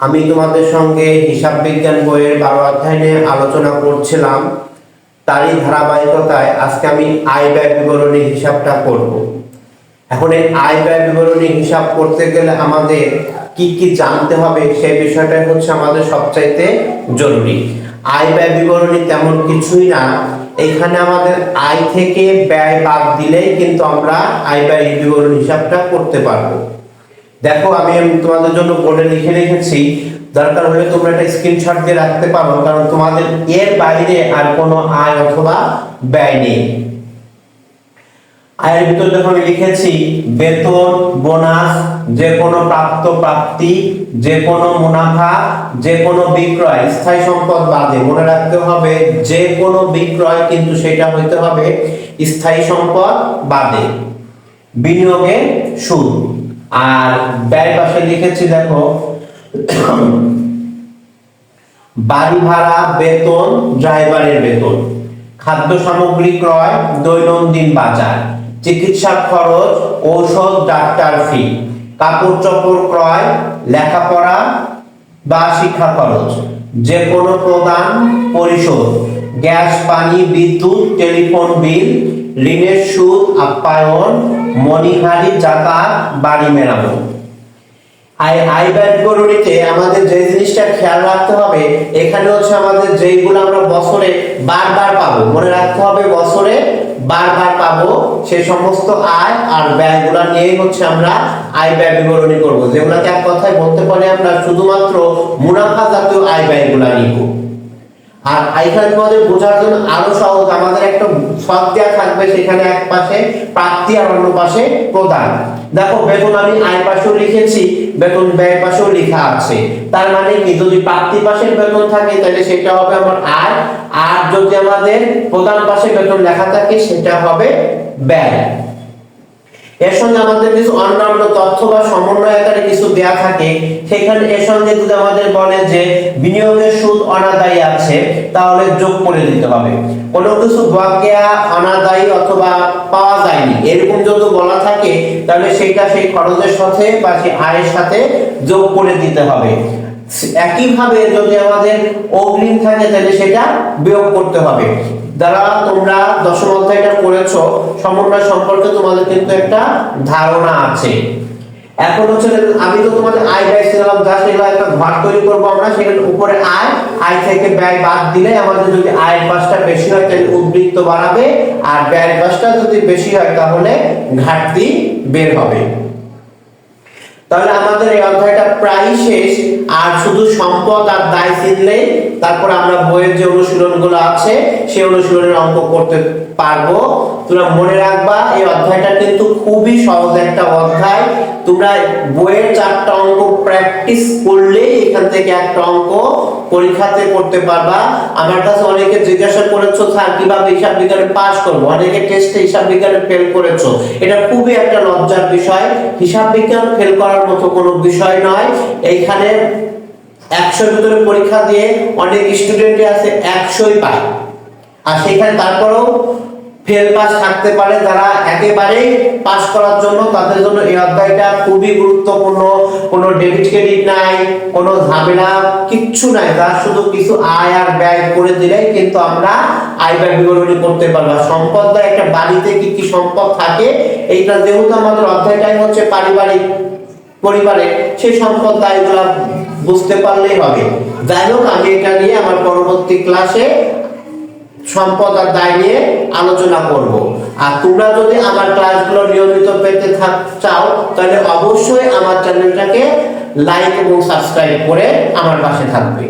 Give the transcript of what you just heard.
আমি তোমাদের সঙ্গে হিসাব বিজ্ঞান বইয়ের বারো অধ্যায় আলোচনা করছিলাম। তারই ধারাবাহিকতায় আজকে আমি আয় ব্যয় বিবরণী হিসাবটা করব। এখন এই আয় ব্যয় বিবরণী হিসাব করতে গেলে আমাদের কি কি জানতে হবে সেই বিষয়টাই হচ্ছে আমাদের সবচাইতে জরুরি। আয় ব্যয় বিবরণী তেমন কিছুই না। এখানে আমাদের আয় থেকে ব্যয় বাদ দিলেই কিন্তু আমরা আয় ব্যয় বিবরণী হিসাবটা করতে পারব। দেখো, আমি তোমাদের জন্য বোর্ডে লিখে রেখেছি, দরকার হলে তোমরা একটা স্ক্রিনশট দিয়ে রাখতে পারো, কারণ তোমাদের এর বাইরে আর কোনো আয় অথবা ব্যয় নেই। আয়ের ভিতর আমি লিখেছি, বেতন, বোনাস, যে কোনো প্রাপ্ত প্রাপ্তি, যে কোনো মুনাফা, যে কোনো বিক্রয়, স্থায়ী সম্পদ বাদে, মনে রাখতে হবে, যে কোনো বিক্রয় কিন্তু সেটা হইতে হবে স্থায়ী সম্পদ বাদে বিনিয়োগে সুদ। আর ব্যয় পাশে লিখেছি দেখো, বাড়ি ভাড়া, বেতন, ড্রাইভারের বেতন, খাদ্য সামগ্রী ক্রয়, দৈনন্দিন বাজার চিকিৎসা খরচ, ঔষধ, ডাক্তার ফি কাপড় চোপড় ক্রয়, লেখাপড়া বা শিক্ষা খরচ যে কোনো প্রদান, পরিশোধ, গ্যাস, পানি, বিদ্যুৎ, টেলিফোন বিল, ঋণের সুদ, আপ্যায়ন মণিহারি যাতায়াত বাড়ি মেরামত আয় আয় ব্যয় আমাদের যে জিনিসটা খেয়াল রাখতে হবে, এখানে হচ্ছে আমাদের যেইগুলো আমরা বছরে বারবার পাবো, মনে রাখতে হবে বছরে বারবার পাবো সেই সমস্ত আয় আর ব্যয়গুলো নিয়েই হচ্ছে আমরা আয় ব্যয় বিবরণী করব। যেগুলোকে এক কথায় বলতে পারি আমরা শুধুমাত্র মুনাফা জাতীয় আয় ব্যয়গুলো নিব। আর এখানে তোমাদের বোঝার জন্য আরও সহজ, আমাদের একটা ছক দেওয়া থাকবে সেখানে এক পাশে, প্রাপ্তি আর অন্য পাশে প্রদান। দেখো, বেতন আমি আয় পাশেও লিখেছি, বেতন ব্যয় পাশেও লেখা আছে। তার মানে কি? যদি প্রাপ্তি পাশের বেতন থাকে, তাহলে সেটা হবে আমার আয়, আর যদি আমাদের প্রদান পাশে বেতন লেখা থাকে, সেটা হবে ব্যয়। এর সঙ্গে আমাদের কিছু অন্যান্য তথ্য বা সমন্বয় কিছু দেয়া থাকে, সেখানে এর সঙ্গে যদি আমাদের বলে যে বিনিয়োগের সুদ অনাদায়ী আছে, তাহলে যোগ করে দিতে হবে। কোনো কিছু বকেয়া, অনাদায়ী অথবা পাওয়া যায়নি, এরকম যদি বলা থাকে, তাহলে সেটা সেই খরচের সাথে বা সেই আয়ের সাথে যোগ করে দিতে হবে। একইভাবে যদি আমাদের অগ্রিম থাকে, তাহলে সেটা বিয়োগ করতে হবে। যারা তোমরা দশম অধ্যায়টা করেছ, সমন্বয় সম্পর্কে তোমাদের কিন্তু একটা ধারণা আছে। এখন হচ্ছে আমি তো তোমাদের আয় ব্যয় জাস্ট এগুলো একটা ঘর তৈরি করব আমরা, সেখানে উপরে আয় আয় থেকে ব্যয় বাদ দিলে আমাদের যদি আয়ের পাশটা বেশি হয়, তাহলে উদ্বৃত্ত বাড়াবে, আর ব্যয়ের পাশটা যদি বেশি হয়, তাহলে ঘাটতি বের হবে। তাহলে আমাদের এই অধ্যায়টা প্রায় শেষ। আর শুধু সম্পদ আর দায় চিনলেই তারপর আমরা বইয়ের যে অনুশীলনগুলো আছে, সেই অনুশীলনের অঙ্ক করতে পারব। তোমরা মনে রাখবা, এই অধ্যায়টা কিন্তু খুবই সহজ একটা অধ্যায়। তোমরা বইয়ের চারটা অঙ্ক প্র্যাকটিস করলেই এখান থেকে একটা অঙ্ক পরীক্ষাতে করতে পারবা। আমার কাছে অনেকে জিজ্ঞাসা করেছ, স্যার, কীভাবে হিসাব বিজ্ঞানে পাস করব? অনেকে টেস্টে হিসাব বিজ্ঞানে ফেল করেছ। এটা খুবই একটা লজ্জার বিষয়। হিসাব বিজ্ঞান ফেল করার মতো কোনো বিষয় নয়। এইখানে একশোর ভিতরে পরীক্ষা দিয়ে অনেক স্টুডেন্টই আছে, একশোই পায়। আর সেখানে তারপরেও ফেল পাস থাকতে পারে, যারা একেবারেই পাস করার জন্য তাদের জন্য এই অধ্যায়টা খুবই গুরুত্বপূর্ণ। কোনো ডেবিট ক্রেডিট নাই, কোনো ঝামেলা, কিচ্ছু নাই। তার শুধু কিছু আয় আর ব্যয় করে দিলেই কিন্তু আমরা আয় ব্যয় বিবরণী করতে পারব। সম্পদ বা একটা বাড়িতে কি কি সম্পদ থাকে, এইটা যেহেতু আমাদের অধ্যায়টাই হচ্ছে পারিবারিক, পরিবারে সেই সম্পদ দায়গুলা বুঝতে পারলেই হবে। যাই হোক, আমি এটা নিয়ে আমার পরবর্তী ক্লাসে সম্পদ আর দায় নিয়ে আলোচনা করব। আর তোমরা যদি আমার ক্লাসগুলো নিয়মিত পেতে থাক চাও, তাহলে অবশ্যই আমার চ্যানেলটাকে লাইক এবং সাবস্ক্রাইব করে আমার পাশে থাকবে।